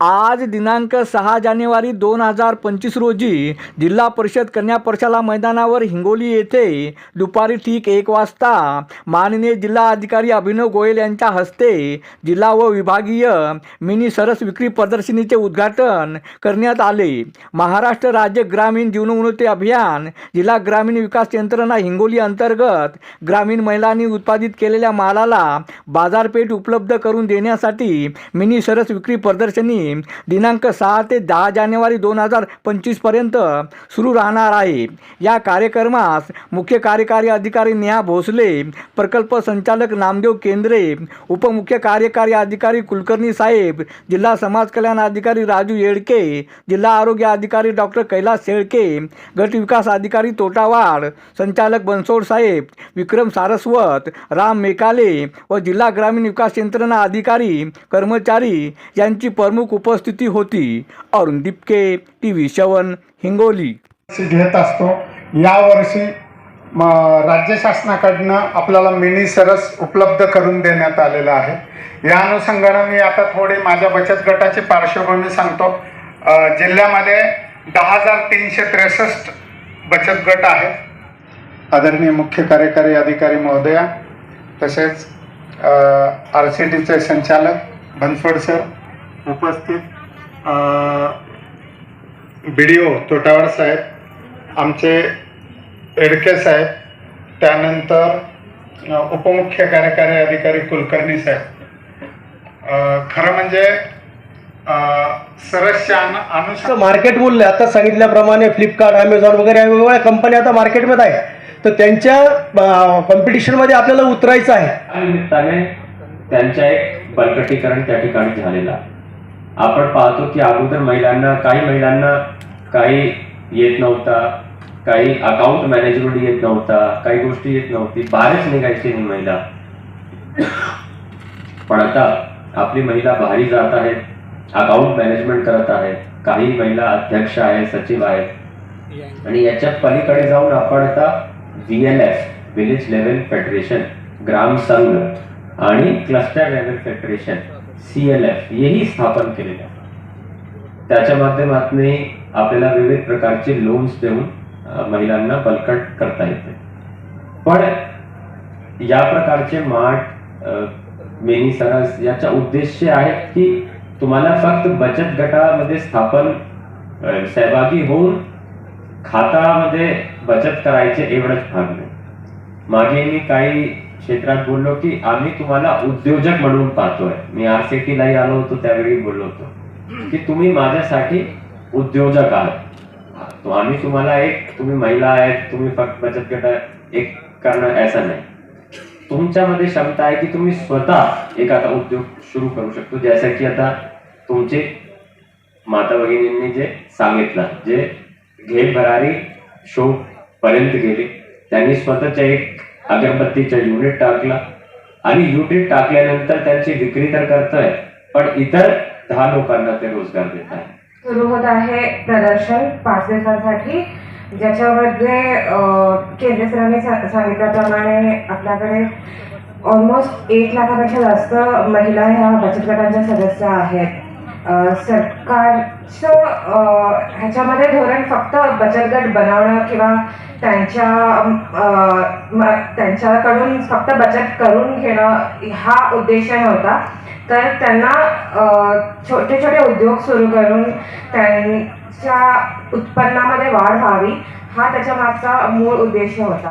आज दिनांक सहा जानेवारी दोन हजार पंचवीस रोजी जिल्हा परिषद कन्या प्रशाला मैदानावर हिंगोली येथे दुपारी ठीक एक वाजता माननीय जिल्हा अधिकारी अभिनव गोयल यांच्या हस्ते जिल्हा व विभागीय मिनी सरस विक्री प्रदर्शनीचे उद्घाटन करण्यात आले. महाराष्ट्र राज्य ग्रामीण जीवनोन्नती अभियान जिल्हा ग्रामीण विकास यंत्रणा हिंगोली अंतर्गत ग्रामीण महिलांनी उत्पादित केलेल्या मालाला बाजारपेठ उपलब्ध करून देण्यासाठी मिनी सरस विक्री प्रदर्शनी दिनांक सहा ते दहा जानेवारी दोन हजार पंचवीसपर्यंत सुरू राहणार आहे. या कार्यक्रमास मुख्य कार्यकारी अधिकारी नेहा भोसले प्रकल्प संचालक नामदेव केंद्रे उपमुख्य कार्यकारी अधिकारी कुलकर्णी साहेब जिल्हा समाज कल्याण अधिकारी राजू येडके जिल्हा आरोग्य अधिकारी डॉक्टर कैलास शेळके गट विकास अधिकारी तोटावाड संचालक बनसोड साहेब विक्रम सारस्वत राम मेकाले व जिल्हा ग्रामीण विकास यंत्रणा अधिकारी कर्मचारी यांची प्रमुख उपस्थिती होती. Arun Dipke T V seven Hingoli घेत असतो. यावर्षी म राज्य शासनाकडनं आपल्याला मिनी सरस उपलब्ध करून देण्यात आलेलं आहे. या अनुषंगानं मी आता थोडी माझ्या बचत गटाची पार्श्वभूमी सांगतो. जिल्ह्यामध्ये दहा हजार तीनशे त्रेसष्ट बचत गट आहेत. आदरणीय मुख्य कार्यकारी अधिकारी महोदया तसेच आर सी टीचे संचालक बनसोड सर उपस्थित बी डी ओ तोटावाड साहेब आमचे एडके साहेब त्यानंतर उपमुख्य कार्यकारी अधिकारी कुलकर्णी साहेब. अ, खरं म्हणजे अ, सरसच्या मार्केट मूल्य आता सांगितल्याप्रमाणे फ्लिपकार्ट अमेझॉन वगैरे वेगवेगळ्या कंपन्या आता मार्केटमध्ये आहे तर त्यांच्या कॉम्पिटिशनमध्ये आपल्याला उतरायचं आहे. त्यांच्या एक बळकटीकरण त्या ठिकाणी झालेला आपण पाहतो की अगोदर महिलांना काही महिलांना काही येत नव्हता काही अकाउंट मॅनेजमेंट येत नव्हता काही गोष्टी येत नव्हती. बाहेरच निघायची ही महिला. पण आता आपली महिला बाहेर जात आहेत अकाउंट मॅनेजमेंट करत आहेत काही महिला अध्यक्ष आहेत सचिव आहेत. आणि याच्या पलीकडे जाऊन आपण आता V L F village level federation ग्राम संघ आणि cluster level federation C L F हेही स्थापन केलेले आहे. त्याच्या माध्यमातून आपल्याला विविध प्रकारचे लोन्स देऊन महिलांना बलकट करता येते. पण या प्रकारचे माठ मेनी सरस याचा उद्देश आहे की तुम्हाला फक्त बचत गटामध्ये स्थापन सहभागी होऊन खातामध्ये बचत करायचे एवढंच भाग नाही. मागे मी काही क्षेत्रात बोललो की आम्ही तुम्हाला उद्योजक म्हणून पाहतोय. मी आर सी टीलाही आलो होतो त्यावेळी बोललो होतो. की तुम्ही माझ्यासाठी उद्योजक आहात. तो आम्ही तुम्हाला एक तुम्ही महिला आहेत तुम्ही फक्त बचत गट एक करणं ऐसा नाही. तुमच्यामध्ये क्षमता आहे की तुम्ही स्वतः एक आता उद्योग सुरू करू शकतो. जसं की आता तुमचे माता भगिनींनी जे सांगितलं जे घे भरारी शो पर्यंत गेले त्यांनी स्वतःच्या एक अगरबत्तीचा युनिट टाकला. आणि युनिट टाकल्यानंतर त्यांची विक्री तर करतोय पण इतर दहा लोकांना ते रोजगार देत आहे. सुरू होत आहे प्रदर्शन पाच दिवसांसाठी ज्याच्यामध्ये केंद्र सरांनी सांगितल्याप्रमाणे आपल्याकडे ऑलमोस्ट एक लाखापेक्षा जास्त महिला ह्या बचत गटांच्या सदस्य आहेत. सरकारचं ह्याच्यामध्ये धोरण फक्त बचत गट बनवणं किंवा त्यांच्या म- त्यांच्याकडून फक्त बचत करून घेणं हा उद्देश नव्हता. तर त्यांना छोटे छोटे उद्योग सुरू करून त्यांच्या उत्पन्नामध्ये वाढ व्हावी हा त्याच्या मागचा मूळ उद्देश होता.